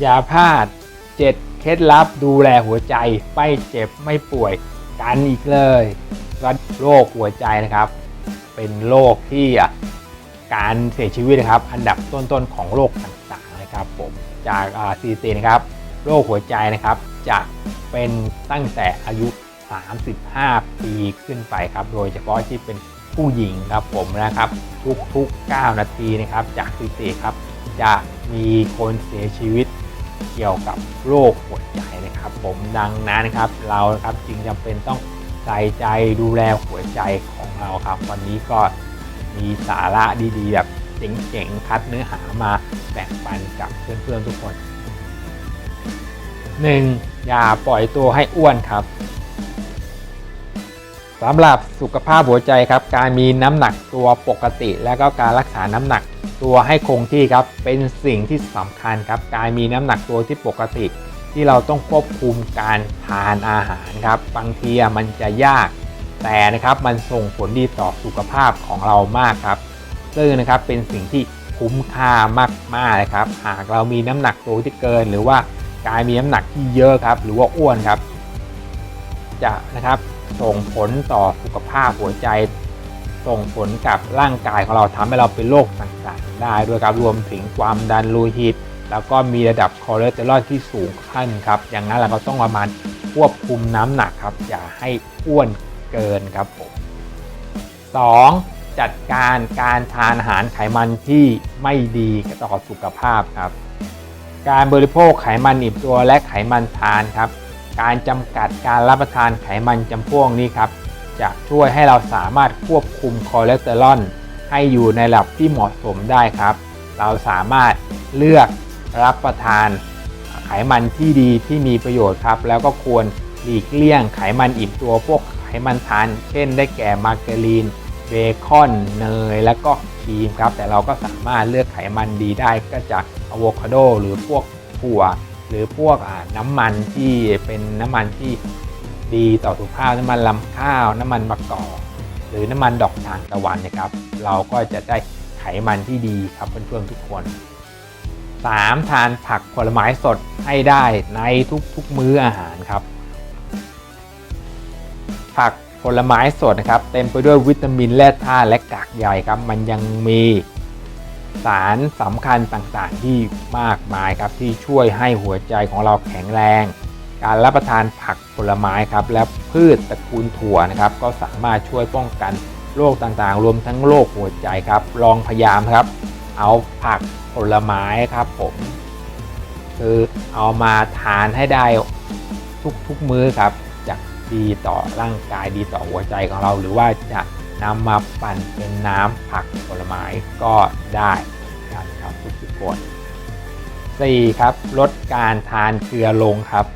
อย่าพลาด 7 เคล็ดลับดูแลหัวใจ ไม่เจ็บไม่ป่วยกันอีกเลยว่าโรคหัวใจนะครับ เป็นโรคที่การเสียชีวิตนะครับ อันดับต้นๆของโรคต่างๆนะครับผมจากสถิตินะครับโรคหัวใจนะครับ จะเป็นตั้งแต่อายุ 35 ปีขึ้นไปครับ โดยเฉพาะที่เป็นผู้หญิงครับผมนะครับทุกๆ 9 นาทีนะครับจากสถิติครับ จะมีคนเสียชีวิต เกี่ยวกับโรคหัวใจนะครับ ผมดังนั้นนะครับเราครับจึงจำเป็นต้องใส่ใจดูแลหัวใจของเราครับ วันนี้ก็มีสาระดีๆ แบบเจ๋งๆคัดเนื้อหามาแบ่งปันกับเพื่อนๆทุกคน 1. อย่าปล่อยตัวให้อ้วนครับ สำหรับสุขภาพหัวใจครับ การมีน้ำหนักตัวปกติ และก็การรักษาน้ำหนักตัวให้คงที่ครับ เป็นสิ่งที่สำคัญครับ การมีน้ำหนักตัวที่ปกติ ที่เราต้องควบคุมการทานอาหารครับ บางทีมันจะยาก แต่นะครับมันส่งผลดีต่อสุขภาพของเรามากครับ ซึ่งนะครับเป็นสิ่งที่คุ้มค่ามากๆนะครับ หากเรามีน้ำหนักตัวที่เกิน หรือว่าการมีน้ำหนักที่เยอะครับ หรือว่าอ้วนครับ จะนะครับ ส่งผลต่อสุขภาพหัวใจ ส่งผลกับร่างกายของเราทำให้เราเป็นโรคต่างๆ ได้ด้วยครับรวมถึงความดันโลหิต แล้วก็มีระดับคอเลสเตอรอลที่สูงขึ้นครับ อย่างนั้นเราก็ต้องประมาณควบคุมน้ำหนักครับ อย่าให้อ้วนเกินครับผม 2. จัดการการทานอาหารไขมันที่ไม่ดีต่อสุขภาพครับ การบริโภคไขมันอิ่มตัวและไขมันทานครับ การจำกัดการรับประทานไขมันจำพวกนี้ครับจะช่วยให้เราสามารถควบคุมคอเลสเตอรอลให้อยู่ในระดับที่เหมาะสมได้ครับ เราสามารถเลือกรับประทานไขมันที่ดีที่มีประโยชน์ครับ แล้วก็ควรหลีกเลี่ยงไขมันอิ่มตัวพวกไขมันทาน เช่นได้แก่มาการีน เบคอน เนย แล้วก็ครีมครับ แต่เราก็สามารถเลือกไขมันดีได้ก็จากอะโวคาโดหรือพวกถั่ว หรือพวกน้ำมันที่เป็นน้ำมันที่ดีต่อสุขภาพน้ำมันลำข้าว น้ำมันมะกอกหรือน้ำมันดอกทานตะวันนะครับ เราก็จะได้ไขมันที่ดีครับเพื่อนๆทุกคน 3. ทานผักผลไม้สดให้ได้ในทุกๆมื้ออาหารครับ ผักผลไม้สดนะครับ เต็มไปด้วยวิตามินแร่ธาตุและกากใยครับ มันยังมี สารสำคัญต่างๆ ที่มากมายครับที่ช่วยให้หัวใจของเราแข็งแรง การรับประทานผักผลไม้ครับและพืชตระกูลถั่วนะครับ ก็สามารถช่วยป้องกันโรคต่างๆ รวมทั้งโรคหัวใจครับ ลองพยายามครับ เอาผักผลไม้ครับผมคือเอามาทานให้ได้ทุกๆมื้อครับจะดีต่อร่างกายดีต่อหัวใจของเราหรือว่าจะ นำมาปั่นเป็นน้ำผักผลไม้ก็ได้กันครับทุกๆคน 4. ครับลดการทานเกลือลงครับ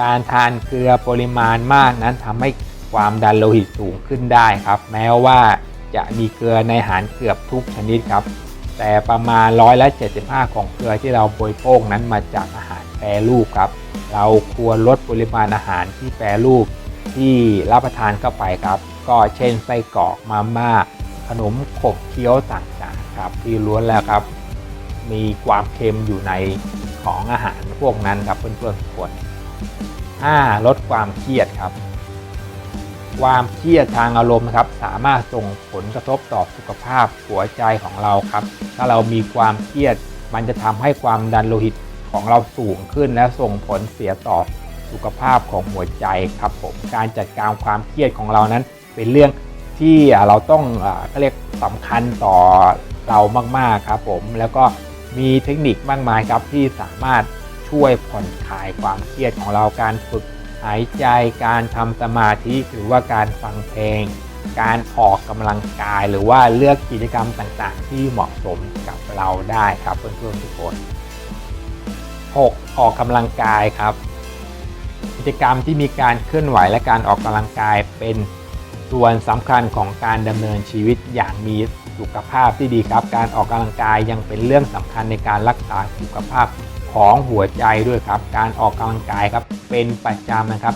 การทานเกลือปริมาณมากนั้นทำให้ความดันโลหิตสูงขึ้นได้ครับ แม้ว่าจะมีเกลือในอาหารเกือบทุกชนิดครับ แต่ประมาณร้อยละ75 ของเกลือที่เราบริโภคนั้นมาจากอาหารแปรรูปครับ เราควรลดปริมาณอาหารที่แปรรูป ที่รับประทานเข้าไปครับ ก็เช่นไส้กรอกมาม่าขนมขบเคี้ยวต่างๆครับ ที่ล้วนแล้วครับ มีความเค็มอยู่ในของอาหารพวกนั้นครับเพื่อนๆทุกคน 5. ลดความเครียดครับ ความเครียดทางอารมณ์นะครับ สามารถส่งผลกระทบต่อสุขภาพหัวใจของเราครับ ถ้าเรามีความเครียดมันจะทำให้ความดันโลหิตของเราสูงขึ้นและส่งผลเสียต่อ สุขภาพของหัวใจครับผมการจัดการความเครียดของเรานั้น เป็นเรื่องที่เราต้องก็เรียกสำคัญต่อเรามากๆครับผมแล้วก็มีเทคนิคมากมายครับที่สามารถช่วยผ่อนคลายความเครียดของเราการฝึกหายใจการทำสมาธิหรือว่าการฟังเพลง การออกกำลังกายหรือว่าเลือกกิจกรรมต่างๆ ที่เหมาะสมกับเราได้ครับเพื่อนๆทุกคน 6. ออกกำลังกายครับ กิจกรรมที่มีการเคลื่อนไหวและการออกกำลังกายเป็นส่วนสำคัญของการดำเนินชีวิตอย่างมีสุขภาพที่ดีครับ การออกกำลังกายยังเป็นเรื่องสำคัญในการรักษาสุขภาพของหัวใจด้วยครับ การออกกำลังกายครับเป็นประจำนะครับ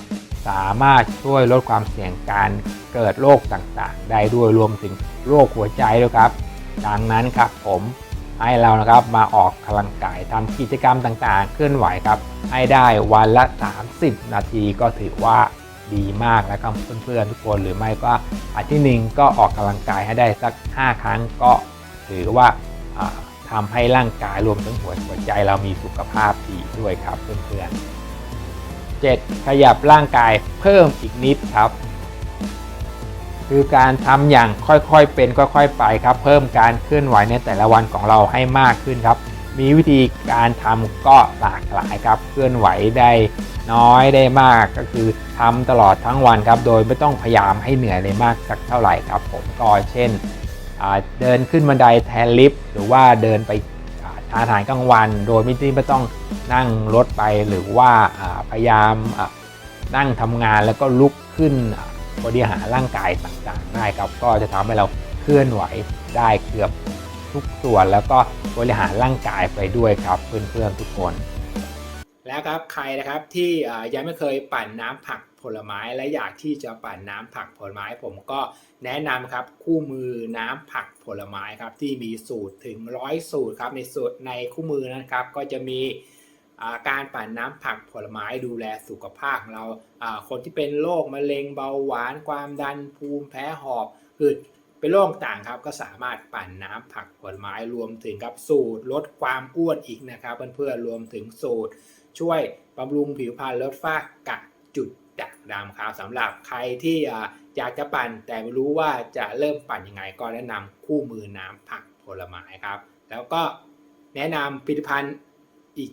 สามารถช่วยลดความเสี่ยงการเกิดโรคต่างๆ ได้ด้วยรวมถึงโรคหัวใจด้วยครับ ดังนั้นครับผม ให้เรานะครับมาออกกำลังกายทำกิจกรรมต่างๆ เคลื่อนไหวครับ ให้ได้วันละ 30 นาทีก็ถือว่าดีมากแล้วครับเพื่อนๆทุกคนหรือไม่ก็อาทิตย์หนึ่งก็ออกกำลังกายให้ได้สัก 5 ครั้งก็ถือว่าอ่าทำให้ร่างกายรวมถึงหัวหัวใจเรามีสุขภาพดีด้วยครับเพื่อนๆ 7. ขยับร่างกายเพิ่มอีกนิดครับ คือการทำอย่างค่อยๆเป็นค่อยๆไปครับ เพิ่มการเคลื่อนไหวในแต่ละวันของเราให้มากขึ้นครับ มีวิธีการทำก็หลากหลายครับ เคลื่อนไหวได้น้อยได้มากก็คือทำตลอดทั้งวันครับ โดยไม่ต้องพยายามให้เหนื่อยเลยมากสักเท่าไหร่ครับ ผมก็เช่นเดินขึ้นบันไดแทนลิฟต์หรือว่าเดินไปทานอาหารกลางวัน โดยไม่ที่ไม่ต้องนั่งรถไปหรือว่าพยายามนั่งทำงานแล้วก็ลุกขึ้น บริหารร่างกายต่างๆได้ครับก็จะทำให้เราเคลื่อนไหวได้เกือบทุกส่วนแล้วก็บริหารร่างกายไปด้วยครับเพื่อนๆทุกคน แล้วครับใครนะครับที่ยังไม่เคยปั่นน้ำผักผลไม้และอยากที่จะปั่นน้ำผักผลไม้ผมก็แนะนำครับคู่มือน้ำผักผลไม้ครับที่มีสูตรถึงร้อยสูตรครับในสูตรในคู่มือนะครับก็จะมี การปั่นน้ำผักผลไม้ดูแลสุขภาพของเราคนที่เป็นโรคมะเร็งเบาหวานความดันภูมิแพ้หอบคือเป็นโรคต่างครับก็สามารถปั่นน้ำผักผลไม้รวมถึงกับสูตรลดความอ้วนอีกนะครับเพื่อนๆรวมถึงสูตร ช่วยบำรุงผิวพรรณลดฝ้ากระจุดด่างดำครับสำหรับใครที่อยากจะปั่นแต่ไม่รู้ว่าจะเริ่มปั่นยังไงก็แนะนำคู่มือน้ำผักผลไม้ครับ แล้วก็แนะนำผลิตภัณฑ์อีก